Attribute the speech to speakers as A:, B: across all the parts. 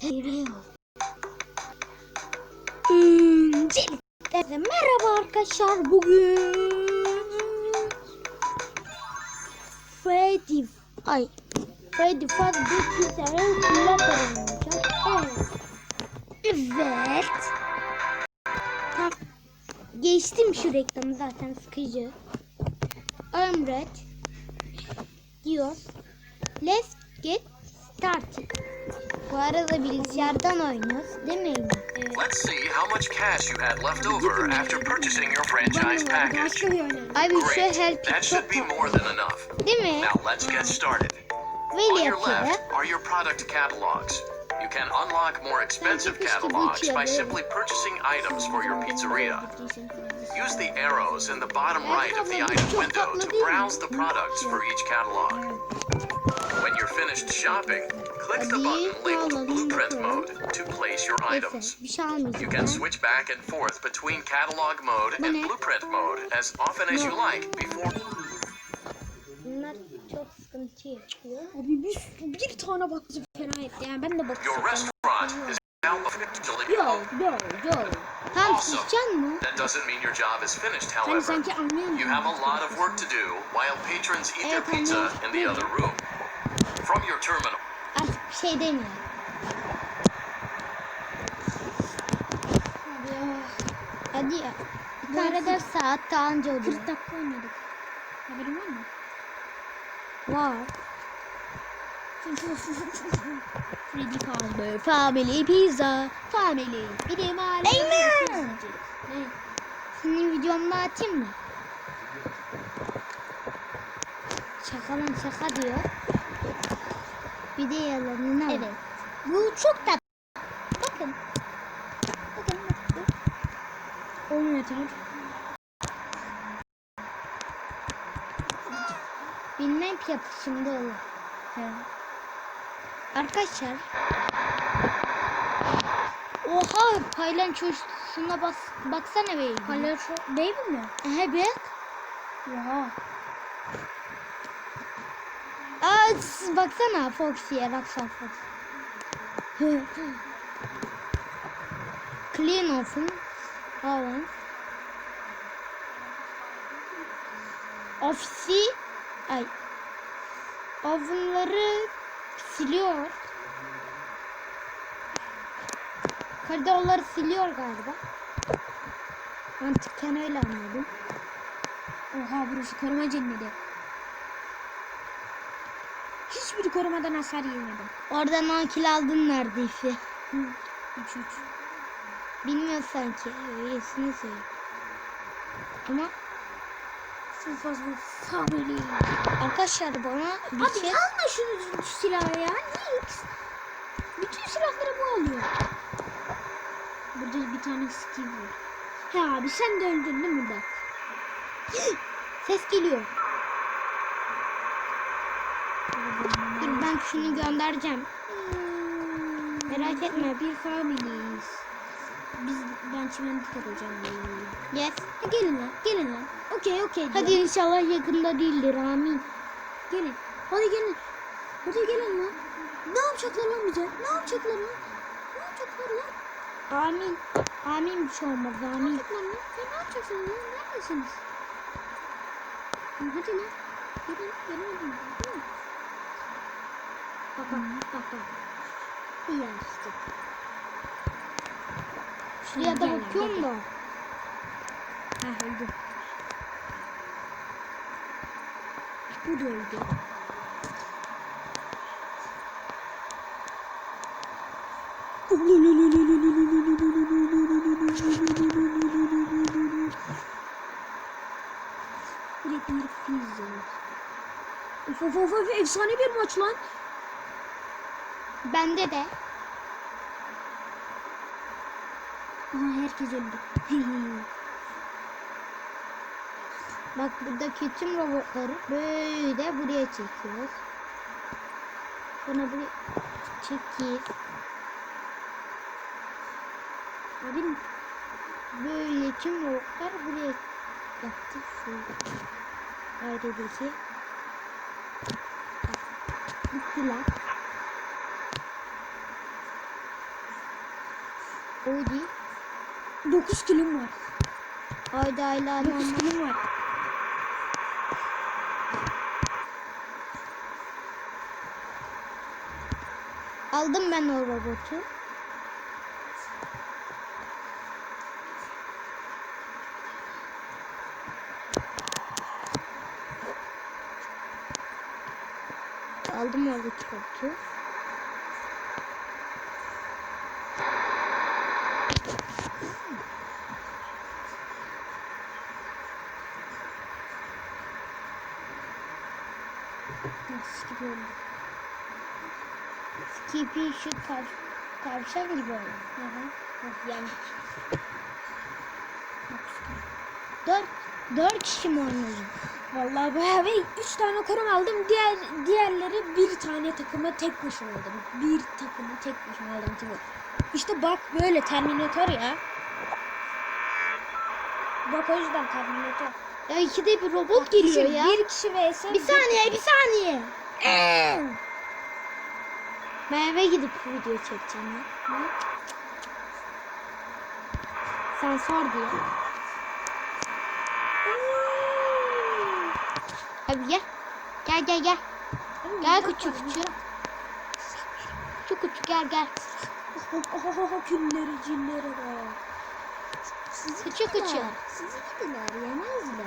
A: Geliyor. Öncelikle merhaba arkadaşlar. Bugün Freddy ay Freddy Fazbear Pizzeria Kulak oynayacağız. Evet. Evet. Tam geçtim şu reklamı zaten sıkıcı. Emret diyor. Let's get started. Bu arada bilgisayardan oynuyoruz değil mi? Evet.
B: Let's see how much cash you had left over after purchasing your franchise package.
A: Abi şu
B: Great.
A: help
B: That should be more than enough.
A: Değil mi?
B: Now let's get started.
A: Böyle
B: On your
A: yapıyor.
B: left are your product catalogs. You can unlock more expensive catalogs by simply purchasing items for your pizzeria. Use the arrows in the bottom right of the item window to browse the products for each catalog. When you're finished shopping, click the button labeled Blueprint Mode to place your items.
A: Neyse bir şey almayacağım.
B: You can switch back and forth between catalog mode and blueprint mode as often as you like before.
A: Çok sıkıntı yapıyor.
C: Abi bir, bir tane baktı fena etti yani ben de
B: Your restaurant is now officially
C: Yo
B: open.
C: yo yo.
A: Tam
B: Awesome.
A: mı?
B: That doesn't mean your job is finished, however.
C: sanki anlıyorum.
B: You have a lot of work to do while patrons eat their pizza in the other room. From your terminal,
A: Artık bir şey demiyor.
C: Abi ya.
A: Hadi ya. İdare eder saat daha önce oluyor.
C: 40 dakika oynadık. Haberin var mı?
A: Var.
C: Freddy Fazbear.
A: Family pizza.
C: Family. Bir de mahalle.
A: Eymen! Senin videonda atayım mı? Şaka lan şaka diyor. Bir de yalanını al.
C: Evet.
A: Bu çok da. Bakın. Bakın. bakın.
C: Olmuyor tamam.
A: Bilmem yapışımda olur. Arkadaşlar. Oha paylaşıyorsuna bas baksana be.
C: Palyaço değil mi?
A: Evet.
C: Oha.
A: Aa baksana Foxy'ye Rockstar Fox. Clean off'un. Havan. Ofisi ay avunları siliyor. Koridorları siliyor galiba. Mantıken öyle anladım.
C: Oha burası koruma cenneti. Hiçbir korumadan hasar yemedim.
A: Oradan 10 kilo aldın neredeyse.
C: 3 3.
A: Bilmiyor sanki. Öylesini söyle. Ama
C: Çok fazla family.
A: arkadaşlar bana bir
C: Abi
A: şey...
C: alma şunu şu silahı ya. Niye? Bütün silahları bu alıyor. Burada bir tane skill var. He abi sen de öldün değil mi bak?
A: Ses geliyor. Ben şunu göndereceğim. Merak etme.
C: Bir familiyiz. Biz ben çimenlik yapacağım.
A: Yes.
C: Ha, gelin lan gelin lan. Okey okey.
A: Hadi inşallah yakında değildir. Amin.
C: gelin. Hadi gelin. Hadi gelin lan. Ne yapacaklar lan bize? Ne yapacaklar lan? Ne yapacaklar lan?
A: Amin. Amin bir şey olmaz.
C: Ne
A: Amin.
C: yapacaklar lan? Sen ne yapacaksın lan? Neredesiniz? Hadi lan. Gelin. Gelin. Gelin. Bak bak bak bak. İyi işte.
A: Şuraya da bakıyorum da.
C: Ha öldü. Bu da öldü. Of of of efsane bir maç lan.
A: Bende de.
C: Aha herkes öldü.
A: Bak buradaki tüm robotları böyle buraya çekiyoruz. Sonra buraya çekip
C: Abi
A: böyle tüm robotlar buraya yaptık. Şöyle. Ayrıdaki. Bittiler. Audi.
C: 9 kilim var.
A: Haydi hayla
C: 9 kilim var.
A: Aldım ben o robotu. Aldım o robotu.
C: Nasıl gibi oldu?
A: Skippy şu tav tavşan gibi oldu. Hı hı. Yendik. Dört, dört kişi mi oynuyor?
C: Vallahi bayağı ve 3 tane koron aldım. Diğer diğerleri bir tane takımı tek başına aldım. Bir takımı tek başına aldım. Timur. İşte bak böyle Terminator ya. Bak o yüzden Terminator.
A: Ya ikide bir robot geliyor
C: Düşün,
A: ya.
C: Bir kişi vs.
A: Bir saniye, bir saniye. Ben eve gidip video çekeceğim ya. Sen sor diye. Abi gel. Gel gel gel. Gel küçük küçük. Küçük küçük gel gel.
C: Ohohoho külleri cillere bak.
A: Küçük küçük.
C: Sizi gidiler yemezler.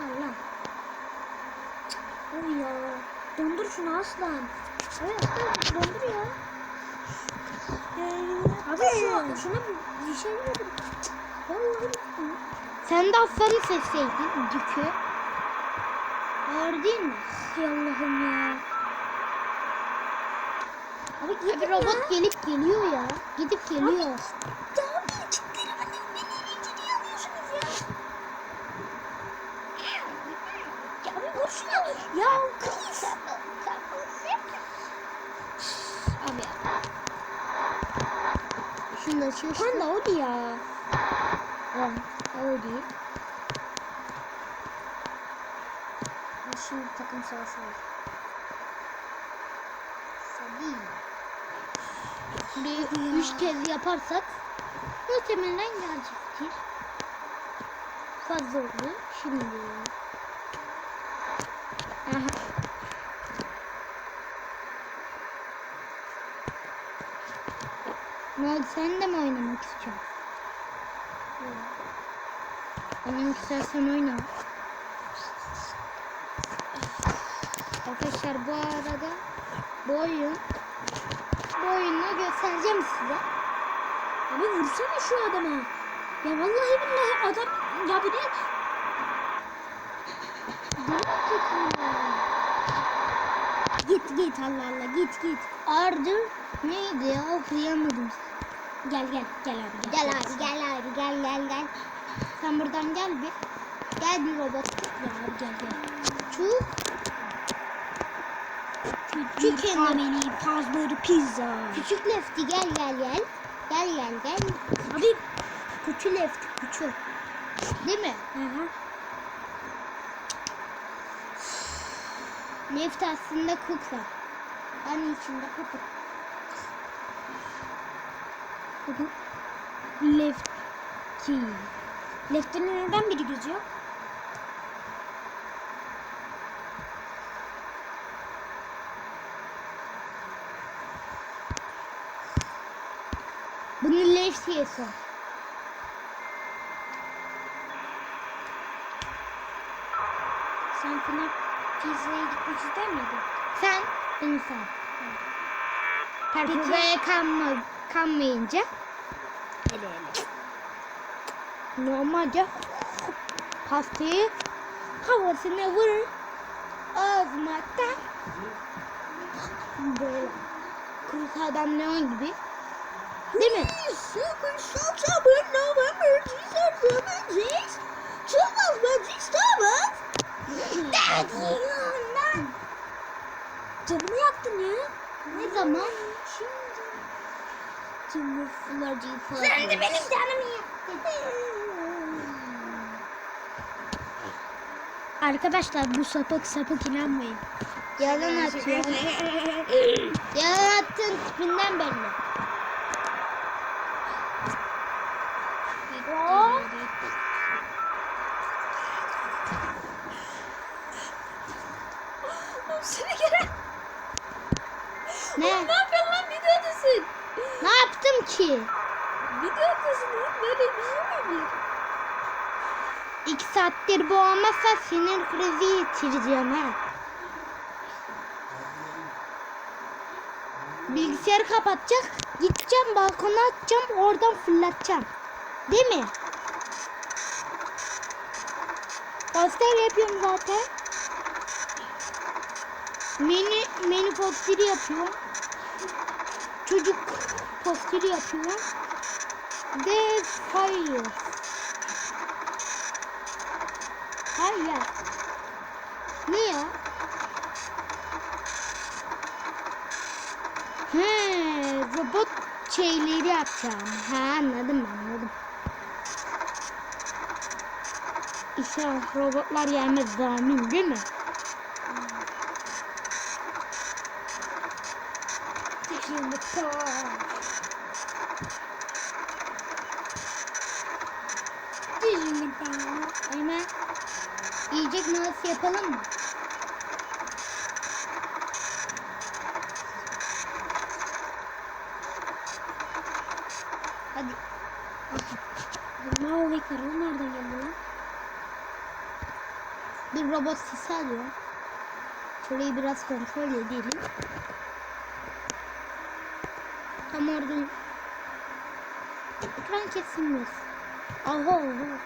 C: Allah. Oy ya. Dondur şunu aslan. Evet dondur ya. Abi şu, şuna bir, şey. Vallahi
A: Sen de aslanı seçseydin Dükü. Ağır değil mi?
C: Ay Allah'ım ya. Abi
A: Abi robot gelip geliyor ya. Gidip geliyor.
C: ya.
A: Da şu
C: Panda o di ya.
A: Tamam. O değil.
C: Şimdi takım savaşı var.
A: Sabi. Bir üç kez yaparsak muhtemelen gelecektir. Fazla oldu. Şimdi. Aha. Oldu sen de mi oynamak istiyorsun? Oynamak istersen oyna. Arkadaşlar bu arada bu oyun bu oyunu göstereceğim size.
C: Abi vursana şu adama. Ya vallahi billahi adam ya bir de git git Allah Allah git git.
A: Ardır neydi ya okuyamadım.
C: Gel gel gel abi
A: Gel abi gel abi gel gel gel. Sen buradan gel bir. Gel bir robot.
C: Ya abi gel gel.
A: Çok
C: Küçük kameni pazları pizza.
A: küçük lefti gel gel gel. Gel gel gel.
C: Abi
A: Küçük lefti küçük. Değil mi?
C: Hı hı.
A: Lefti aslında kukla. Hani içinde kapı.
C: Lefty. Lefty'nin neden biri gözü yok?
A: Bunu leftiye sor.
C: Sen Pınar pizzaya gitmek ister miydin?
A: Sen insan. Perpizaya kanma, kanmayınca
C: hele.
A: normalce pastayı havasına vurur. Ağzıma tak. Böyle. Kurt adam Leon gibi. Değil mi?
C: Canımı yaktın ya.
A: Ne zaman? Sen de benim canımı yaktın.
C: Arkadaşlar bu sapık sapık inanmayın.
A: Yalan atıyor. Yalan attığın tipinden belli.
C: Seni gelen.
A: Ne?
C: Ne yapıyorsun lan videodasın?
A: Ne yaptım ki?
C: Videodasın lan böyle bir şey mi?
A: İki saattir bu olmazsa sinir krizi geçireceğim ha. Bilgisayarı kapatacak. Gideceğim balkona atacağım. Oradan fırlatacağım. Değil mi? Poster yapıyorum zaten. Mini mini posteri yapıyorum. Çocuk posteri yapıyorum. Ve fire. Hayır. Ne ya? He, robot şeyleri yapacağım. Ha anladım anladım. İnşallah robotlar gelmez zamin değil mi?
C: Şimdi Şimdi
A: Hemen yiyecek molası yapalım mı? Hadi.
C: Mavi karı nereden geldi lan?
A: Bir robot sesi alıyor. Şurayı biraz kontrol edelim. Tam orada ekran kesilmez. Aha aha.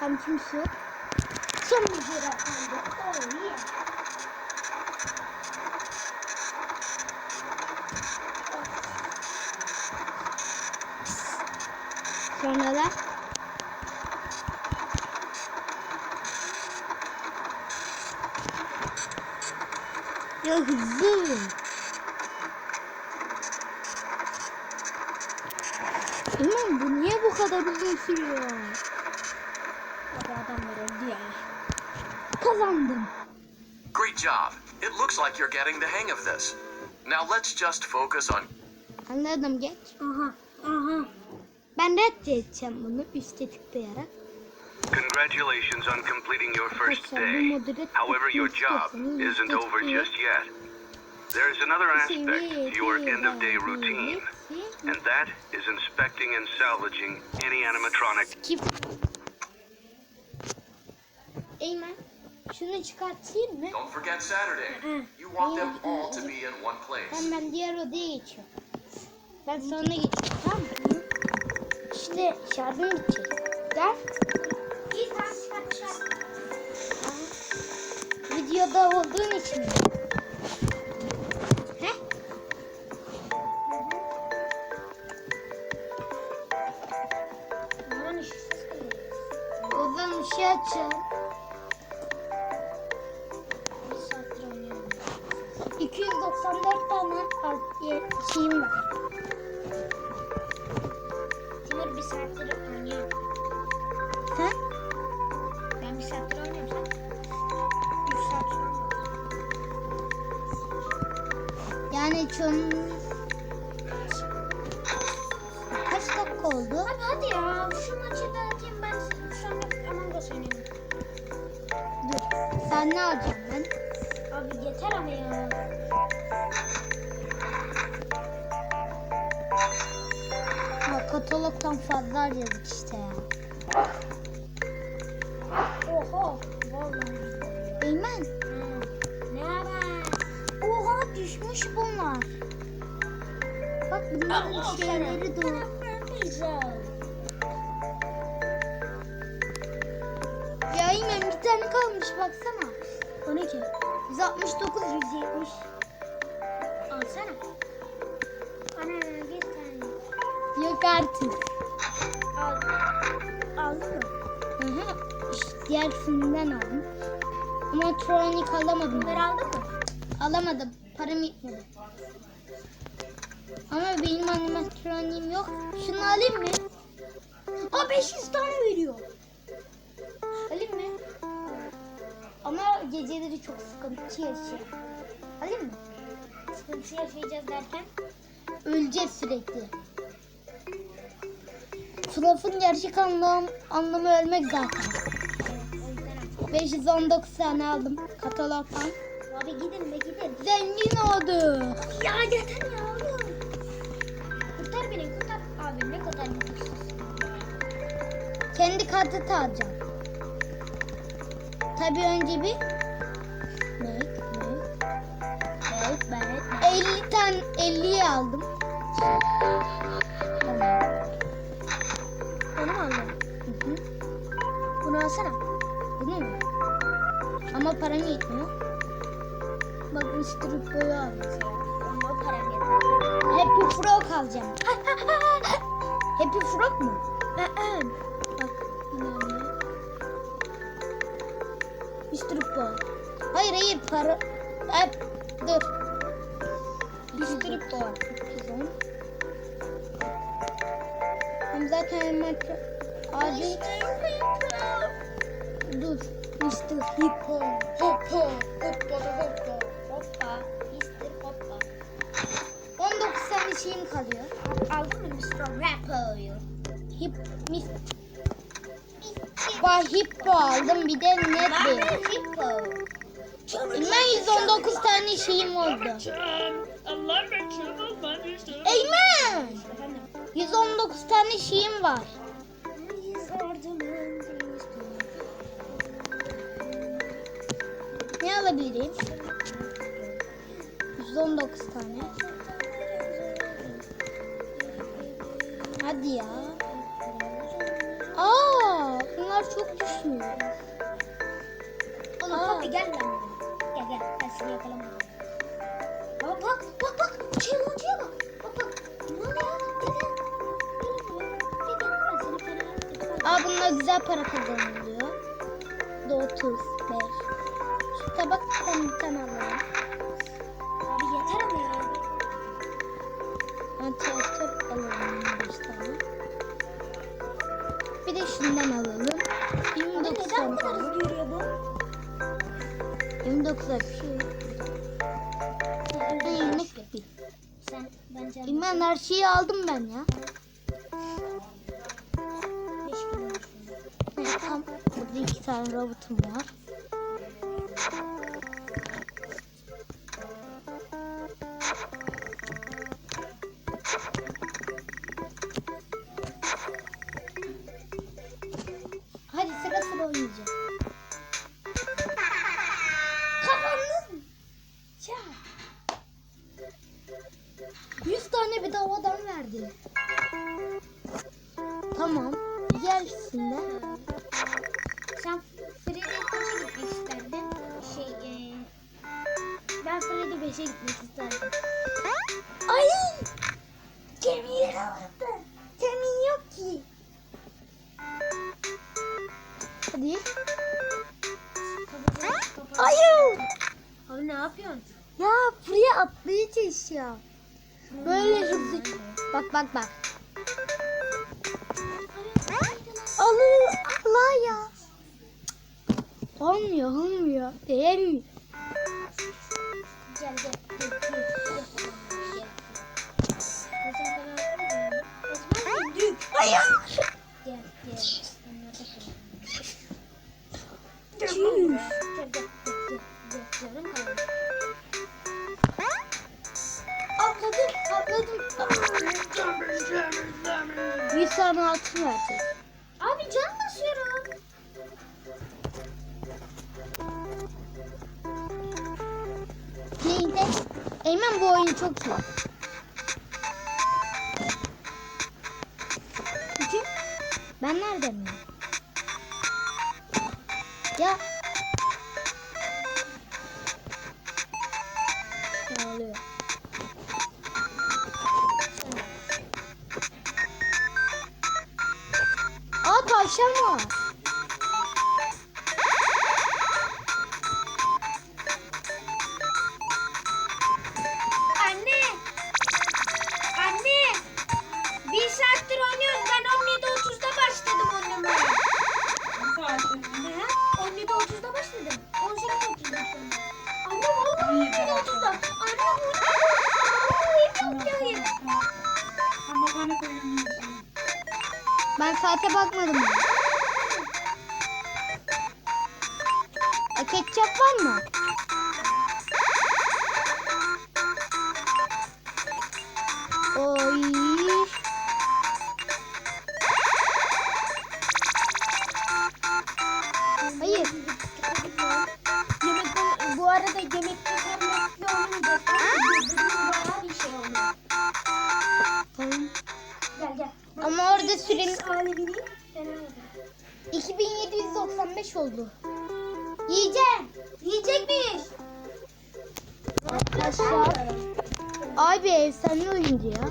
A: Tam kimse yok. Son bir kere. Oh yeah. Sonra da Ya hızlı. İmam bu niye bu kadar uzun sürüyor?
C: Abi adamlar öldü ya.
A: Kazandım.
B: Great job. It looks like you're getting the hang of this. Now let's just focus on
A: Anladım geç.
C: Aha aha.
A: Ben reddedeceğim bunu üste tıklayarak.
D: Congratulations on completing your first day. However, your job isn't over just yet. There is another aspect to your end of day routine, and that is inspecting and salvaging any animatronic
A: Skip. Eymen şunu çıkartayım mı?
B: Don't forget Saturday. You want them all to be in one place.
A: Ben diğer odaya geçiyorum. Ben sonra geçiyorum tamam mı? İşte şarjım bitecek. Gel. Videoda olduğun için mi? He?
C: Aman işsiz kalıyor.
A: O zaman ışığı açın.
C: Ben bir saattir oynuyorum sen. Üç saat sonra.
A: Yani çoğun... Kaç dakika oldu?
C: Hadi hadi ya. Şu maçı da atayım ben sonra Among Us oynayayım.
A: Dur. Sen ne alacaksın ben?
C: Abi yeter ama ya.
A: Ha, katalogdan fazla harcadık işte Bunların şeyleri. Ya Eymen bir tane kalmış baksana.
C: O ne ki?
A: 169 170.
C: Alsana. Ana bir tane.
A: Yok artık.
C: Al. Aldın mı?
A: Hı hı. İşte diğer filmden aldım. Ama Tronic alamadım.
C: Bunları aldın mı?
A: Alamadım. Param yetmedi. Ama benim animatronim yok. Şunu alayım mı?
C: Aa 500 tane veriyor.
A: Alayım mı? Ama geceleri çok sıkıntı yaşıyor. Alayım mı?
C: Sıkıntı yaşayacağız derken.
A: Öleceğiz sürekli. Trafın gerçek anlam, anlamı ölmek zaten. 519 tane aldım katalogdan.
C: Abi gidin be gidin.
A: Zengin olduk.
C: Ya yeter ya
A: Kendi kartı alacağım. Tabii önce bir make, make, make, make. 50 tane 50'yi aldım.
C: Onu mu aldın?
A: Hı hı.
C: Bunu alsana.
A: Bunu mu? Ama param yetmiyor.
C: Bak Mr. Boy'u al mesela. Onda param yeter.
A: Happy Frog alacağım. Happy Frog mu?
C: Ee, Mr. Boy.
A: Hayır hayır para. Ay, dur. Mr. Boy. 310. Hem zaten hemen abi dur.
C: Mr. Hippo. Hoppo. Hoppo. Hoppo. Hoppa. Mr. Hoppa.
A: 19 tane şeyim kalıyor.
C: Aldın mı Mr. Rapper'ı?
A: Hip mis Bah hippo aldım bir de net bir.
C: Hippo.
A: Ben 119 tane şeyim oldu. Eymen! 119 tane şeyim var. Ne alabilirim? 119 tane. Hadi ya. Aa, bunlar çok düşüyor.
C: Oğlum
A: Aa.
C: gel lan. Gel gel. Ben seni yakalamam. Bak bak bak bak. Challenge'a bak. Bak bak. Ne yapayım.
A: Aa bunlar güzel para kazanılıyor. Da 35. Şu tabaktan bir tane alalım.
C: Abi yeter ama ya.
A: Antiatör alalım 25 tane. Bir de şundan alalım. 29 bir yok. Ay, yemek bir.
C: Sen bence
A: İman her şeyi aldım ben ya.
C: 5 kilo olsun.
A: Evet, tam burada iki tane robotum var. Hadi. Hayır.
C: Abi ne yapıyorsun?
A: Ya buraya atmaya çalışıyor. Böyle hızlı. Bak bak bak. Alıyor. Allah ya. Olmuyor olmuyor. Değmiyor.
C: Gel gel gel
A: Bir tane altın verecek.
C: Abi can basıyorum.
A: Neydi? Eymen bu oyun çok iyi. Çünkü ben nerede miyim? Ya. Bakmadım. 2795 oldu. Yiyeceğim.
C: Yiyecekmiş.
A: Arkadaşlar. Abi efsane oyuncu ya.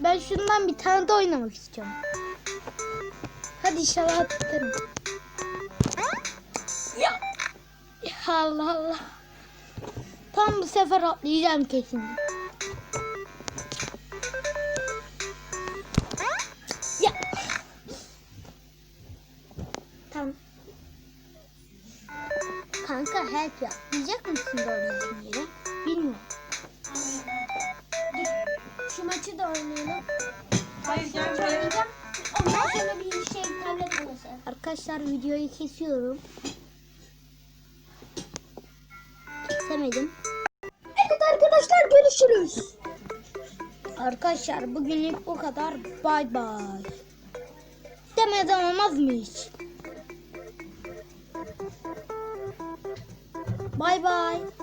A: Ben şundan bir tane de oynamak istiyorum. Hadi inşallah tutarım. Ya. Ya Allah Allah. Tam bu sefer atlayacağım kesin. Help ya. Diyecek misin doğru yere? Bilmiyorum.
C: Şu maçı da oynayalım.
E: Hayır gel.
C: Oynayacağım. Ondan sonra bir şey tablet molası.
A: Arkadaşlar videoyu kesiyorum. Kesemedim.
C: Evet arkadaşlar görüşürüz.
A: Arkadaşlar bugünlük bu kadar. Bay bay. Demeden olmaz mı hiç? Bay bay.